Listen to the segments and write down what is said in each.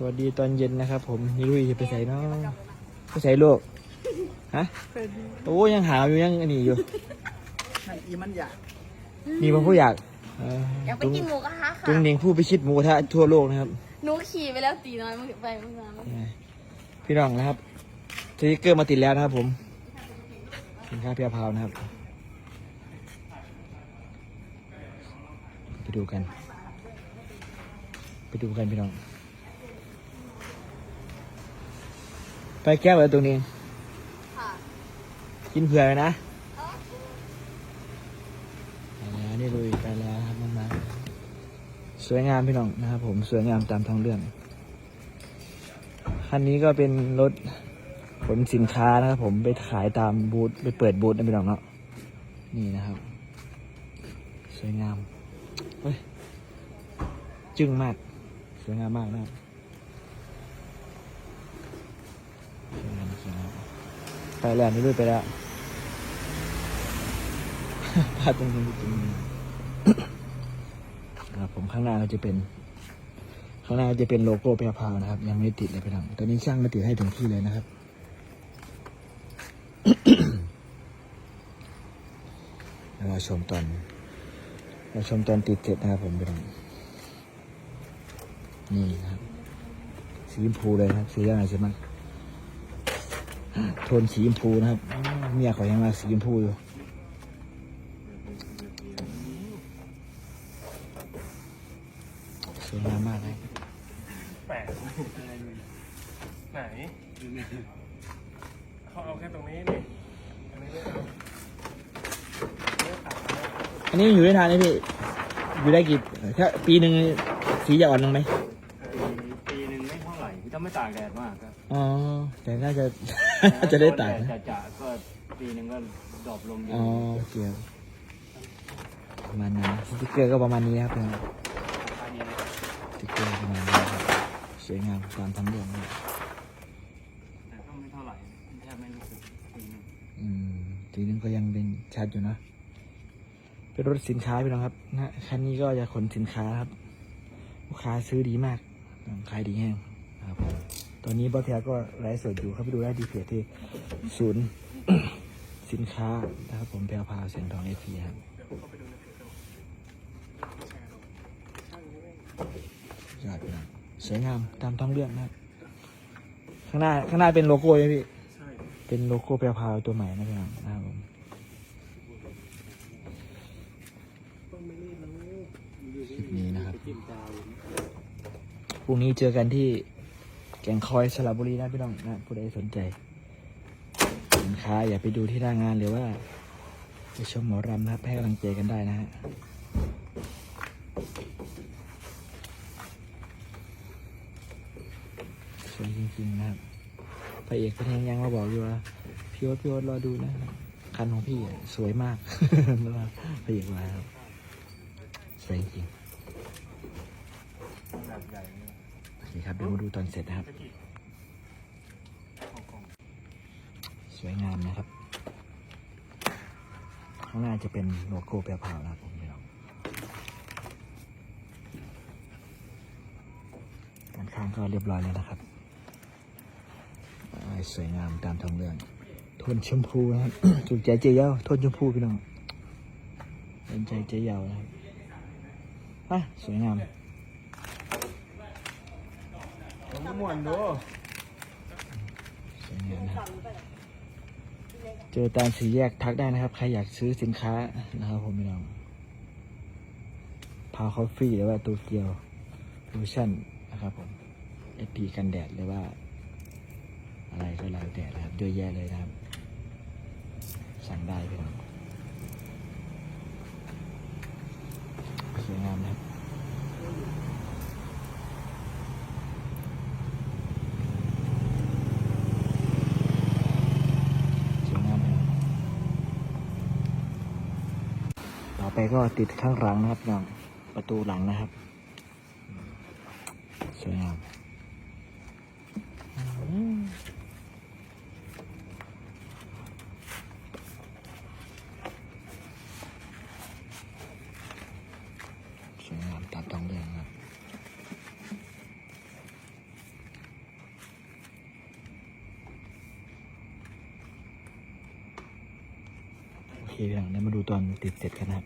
สวัสดีตอนเย็นนะครับ ผมนี่ลุยจะไปใส่เนาะไปใส่ลูกฮะโอ้ยังหาอยู่ยังอันนี้อยู่นั่นอีมันอยากนี่มันผู้อยากเอ่ออยากไปตุ้งกินหมูกระทะตุ้งค่ะเนียงผู้ไปชิดหมูกระทะทั่วโลกนะครับหนูขี่ไปแล้วตีน้อยมึงไปมึงมามึงพี่น้องนะครับสติกเกอร์มาติดแล้วนะครับ ผมสินค้าเพียพาวนะครับ ไปดูกัน ไปดูกันพี่น้อง ไป แก้วไว้ตรงนี้ ค่ะกินเผื่อไว้นะไปแล้วนี่ลุยไปแล้วครับน้องมาสวยงามพี่น้องนะครับผมสวยงามตามท้องเรื่องคันนี้ก็เป็นรถขนสินค้านะครับผมไปขายตามบูธไปเปิดบูธนะพี่น้องเนาะนี่นะครับ สวยงามเฮ้ยจึ้งมาก สวยงามมากนะครับสวยงามสวยงาม ไปแล้วนี่ด้วยไปแล้วพลาดตรงนี้ตรงนี้ครับผมข้างหน้าก็จะเป็น ข้างหน้าจะเป็นโลโก้แพรพาวนะครับ ยังไม่ติดเลยพี่น้องตอนนี้ช่างมาติดให้ถึงที่เลยนะครับเราชมตอนเราชมตอนติดเสร็จนะครับผมพี่น้องนี่นะครับสีชมพูเลยครับสีอะไรใช่ไหม โทนสีชมพูนะครับอ้าวเมียเขายังมาสีชมพูอยู่สวยงามมากเลยแปดไหนเขาเอาแค่ตรงนี้นี่อันนี้ไม่เอาไม่ตัดนะอันนี้อยู่ได้นานไหมพี่ อยู่ได้กี่ถ้าปีหนึ่งสีจะอ่อนลงไหมปีหนึ่งไม่เท่าไหร่ถ้าไม่ตากแดดมากครับ อ๋อ แต่น่าจะน่า จะได้ต่างแต่นะ จะจะก็ปีหนึ่งก็ดรอปลงเยอ๋ออะโอเคครับประมาณนั้นสติ๊กเกอร์ก็ประมาณนี้ครับพี่น้องอันนี้นะสติ๊กเกอร์ประมาณนี้ครับสวยงามตามทั้งเรื่องเลยแต่ก็ไม่เท่าไหร่แทบไม่รู้สึกปีหนึ่งอืมทีนึงก็ยังเป็นชัดอยู่นะเป็นรถสินค้าพี่น้องครับนะคันนี้ก็จะขนสินค้าครับ ลูกค้าซื้อดีมากขายดีแห้งครับผมต อนนี้บอสแทก็ไลฟ์สดอยู่เข้าไปดูได้ดีเพจที่ศูนย์สินค้านะครับผมแพรวพาวเสียงทองเอฟีครับยอดน้องสวยงามตามท้องเรื่องนะข้างหน้าข้างหน้าเป็นโลโก้ไหมพี่เป็นโลโก้แพรวพาวตัวใหม่นะพี่น้องนะครับผมนี้นะครับพรุ่งนี้เจอกันที่ ก่งคอยสระบุรีนะพี่น้องนะผู้ใดสนใจสินค้าอย่าไปดูที่หน้างานหรือว่าไปชมหมอรำนะครับให้กำลังใจกันได้นะฮะสวยจริงๆนะครับพระเอกพระเองยังมาบอกอยู่ว่าพี่โอ๊ตพี่โอ๊ตรอดูนะคันของพี่สวยมากนะครับพระเอกมาครับสวยจริง แบบใหญ่เลย โอเครับเดี๋ยวมาดูตอนเสร็จนะครับ สวยงามนะครับ ข้างหน้าจะเป็นโลโก้แปรพราวนะครับผมพี่น้องด้านข้างก็เรียบร้อยแล้วนะครับ สวยงามตามท้องเรื่องทนชมพูนะครับถูกใจเจียวทนชมพูพี่น้องเป็นใจเจียวนะครับอะสวยงาม ผ ม่วนดูสวยเจอตามสี่แยกทักได้นะครับ ใครอยากซื้อสินค้านะครับผมพี่น้องพาคอฟฟี่หรือว่าตัวเกียวโลชั่นนะครับผมเอพีกันแดดหรือว่า อะไรก็แล้วแต่นะครับเยอะแยะเลยนะครับ สั่งได้พี่น้องสวยงามนะครับสวยงามนะครับต่อ ไปก็ติดข้างหลังนะครับน้องประตูหลังนะครับสวยงามสวยงามตามต้องเรื่องครับ พี่น้องเดี๋ยวมาดูตอนติดเสร็จกันนะครับ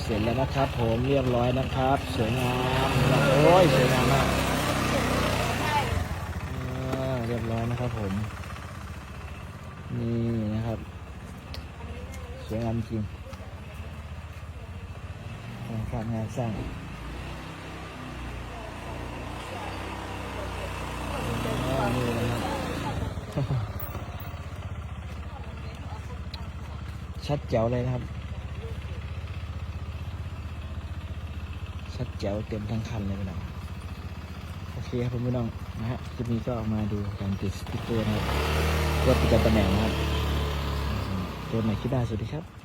เสร็จแล้วนะครับ ผมเรียบร้อยนะครับ สวยงามโอ้ยสวยงามมากอ่าเรียบร้อยนะครับผม นี่นะครับ สวยงามจริง งานสร้างงานสร้างนี่นะครับชัดเจ๋วเลยนะครับ ชัดแจ๋วเต็มทั้งคันเลยพี่น้องโอเคครับผมพี่น้องนะฮะคลิปนี้ก็มาดูการติดสติ๊กเกอร์นะครับรถประจำตำแหน่งนะครับเจอกันใหม่คลิปหน้าสวัสดีครับ